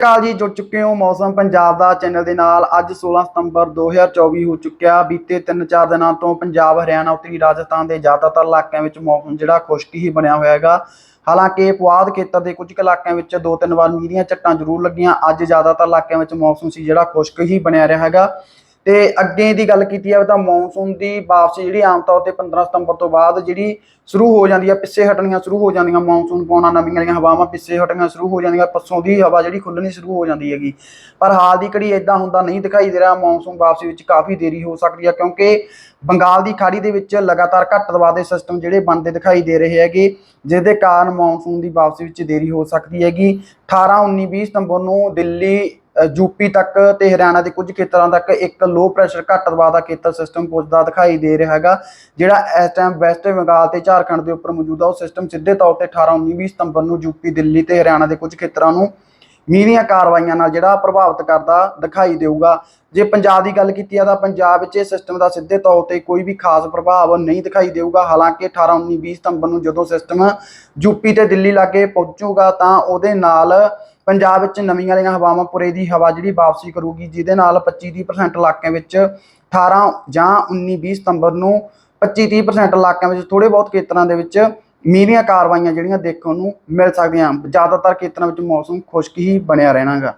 ਕਾਲ ਜੀ, ਜੁੜ ਚੁੱਕੇ ਹੋ ਮੌਸਮ ਪੰਜਾਬ ਦਾ ਚੈਨਲ ਦੇ ਨਾਲ। ਅੱਜ 16 ਸਤੰਬਰ 2024 ਹੋ ਚੁੱਕਿਆ। ਬੀਤੇ 3-4 ਦਿਨਾਂ ਤੋਂ ਪੰਜਾਬ, ਹਰਿਆਣਾ ਉੱਤਰੀ ਰਾਜਸਥਾਨ ਦੇ ਜ਼ਿਆਦਾਤਰ ਇਲਾਕਿਆਂ ਵਿੱਚ ਮੌਸਮ ਜਿਹੜਾ ਖੁਸ਼ਕ ਹੀ ਬਣਿਆ ਹੋਇਆ ਹੈਗਾ। ਹਾਲਾਂਕਿ ਪੁਆਧ ਖੇਤਰ ਦੇ ਕੁਝ ਕੁ ਇਲਾਕਿਆਂ ਵਿੱਚ ਦੋ ਤਿੰਨ ਵਾਰ ਮੀਂਹ ਦੀਆਂ ਝੱਟਾਂ ਜ਼ਰੂਰ ਲੱਗੀਆਂ। ਅੱਜ ਜ਼ਿਆਦਾਤਰ ਇਲਾਕਿਆਂ ਵਿੱਚ ਮੌਸਮ ਸੀ ਜਿਹੜਾ ਖੁਸ਼ਕ ਹੀ ਬਣਿਆ ਰਿਹਾ ਹੈਗਾ। ਤੇ ਅੱਗੇ ਦੀ ਗੱਲ ਕੀਤੀ ਜਾਵੇ ਤਾਂ ਮੌਨਸੂਨ ਦੀ ਵਾਪਸੀ ਜਿਹੜੀ ਆਮ ਤੌਰ ਤੇ 15 ਸਤੰਬਰ ਤੋਂ ਬਾਅਦ ਜਿਹੜੀ ਸ਼ੁਰੂ ਹੋ ਜਾਂਦੀ ਹੈ ਪਿੱਛੇ ਹਟਣੀਆਂ ਸ਼ੁਰੂ ਹੋ ਜਾਂਦੀਆਂ, ਮੌਨਸੂਨ ਪਾਉਣਾ, ਨਵੀਆਂ ਵਾਲੀਆਂ ਹਵਾਵਾਂ ਪਿੱਛੇ ਹਟਣੀਆਂ ਸ਼ੁਰੂ ਹੋ ਜਾਂਦੀਆਂ ਪੱਸੋਂ ਦੀ ਹਵਾ ਜਿਹੜੀ ਖੁੱਲਣੀ ਸ਼ੁਰੂ ਹੋ ਜਾਂਦੀ ਹੈਗੀ। ਪਰ ਹਾਲ ਦੀ ਘੜੀ ਇਦਾਂ ਹੁੰਦਾ ਨਹੀਂ ਦਿਖਾਈ ਦੇ ਰਿਹਾ, ਮੌਨਸੂਨ ਵਾਪਸੀ ਵਿੱਚ ਕਾਫੀ ਦੇਰੀ ਹੋ ਸਕਦੀ ਹੈ ਕਿਉਂਕਿ ਬੰਗਾਲ ਦੀ ਖਾੜੀ ਦੇ ਵਿੱਚ ਲਗਾਤਾਰ ਘੱਟ ਦਬਾਅ ਦੇ ਸਿਸਟਮ ਜਿਹੜੇ ਬਣਦੇ ਦਿਖਾਈ ਦੇ ਰਹੇ ਹੈਗੇ, ਜਿਹਦੇ ਕਾਰਨ ਮੌਨਸੂਨ ਦੀ ਵਾਪਸੀ ਵਿੱਚ ਦੇਰੀ ਹੋ ਸਕਦੀ ਹੈਗੀ। 18 19 20 ਸਤੰਬਰ ਨੂੰ ਦਿੱਲੀ ਯੂਪੀ ਤੱਕ ਤੇ ਹਰਿਆਣਾ ਦੇ ਕੁਝ ਖੇਤਰਾਂ ਤੱਕ ਇੱਕ ਲੋ ਪ੍ਰੈਸ਼ਰ ਘੱਟ ਦਬਾਅ ਦਾ ਖੇਤਰ ਸਿਸਟਮ ਪੁੱਜਦਾ ਦਿਖਾਈ ਦੇ ਰਿਹਾ ਹੈਗਾ, ਜਿਹੜਾ ਇਸ ਟਾਈਮ ਵੈਸਟ ਬੰਗਾਲ ਤੇ ਝਾਰਖੰਡ ਦੇ ਉੱਪਰ ਮੌਜੂਦ ਆ ਉਹ ਸਿਸਟਮ ਸਿੱਧੇ ਤੌਰ ਤੇ 18 19 20 ਸਤੰਬਰ ਨੂੰ ਯੂਪੀ ਦਿੱਲੀ ਤੇ ਹਰਿਆਣਾ ਦੇ ਕੁਝ ਖੇਤਰਾਂ ਨੂੰ ਮੀਂਹ ਦੀਆਂ ਕਾਰਵਾਈਆਂ ਨਾਲ ਜਿਹੜਾ ਪ੍ਰਭਾਵਿਤ ਕਰਦਾ ਦਿਖਾਈ ਦੇਊਗਾ। ਜੇ ਪੰਜਾਬ ਦੀ ਗੱਲ ਕੀਤੀ ਆ ਤਾਂ ਪੰਜਾਬ ਵਿੱਚ ਇਹ ਸਿਸਟਮ ਦਾ ਸਿੱਧੇ ਤੌਰ ਤੇ ਕੋਈ ਵੀ ਖਾਸ ਪ੍ਰਭਾਵ ਨਹੀਂ ਦਿਖਾਈ ਦੇਊਗਾ। ਹਾਲਾਂਕਿ 18 19 20 ਸਤੰਬਰ ਨੂੰ ਜਦੋਂ ਸਿਸਟਮ ਯੂਪੀ ਤੇ ਦਿੱਲੀ ਲਾਗੇ ਪਹੁੰਚੂਗਾ ਤਾਂ ਉਹਦੇ ਨਾਲ ਪੰਜਾਬ ਵਿੱਚ ਨਵੀਂ ਵਾਲੀਆਂ ਹਵਾਵਾਂ ਪੁਰੇ ਦੀ ਹਵਾ ਜਿਹੜੀ ਵਾਪਸੀ ਕਰੂਗੀ, ਜਿਹਦੇ ਨਾਲ 25-30% ਇਲਾਕਿਆਂ ਵਿੱਚ 18 ਜਾਂ 19-20 ਸਤੰਬਰ ਨੂੰ 25-30% ਇਲਾਕਿਆਂ ਵਿੱਚ ਥੋੜੇ ਬਹੁਤ ਖੇਤਰਾਂ ਦੇ ਵਿੱਚ ਮੀਂਹ ਦੀਆਂ ਕਾਰਵਾਈਆਂ ਜਿਹੜੀਆਂ ਦੇਖਣ ਨੂੰ ਮਿਲ ਸਕਦੀਆਂ ਜ਼ਿਆਦਾਤਰ ਖੇਤਰਾਂ ਵਿੱਚ ਮੌਸਮ ਖੁਸ਼ਕ ਹੀ ਬਣਿਆ ਰਹਿਣਾਗਾ।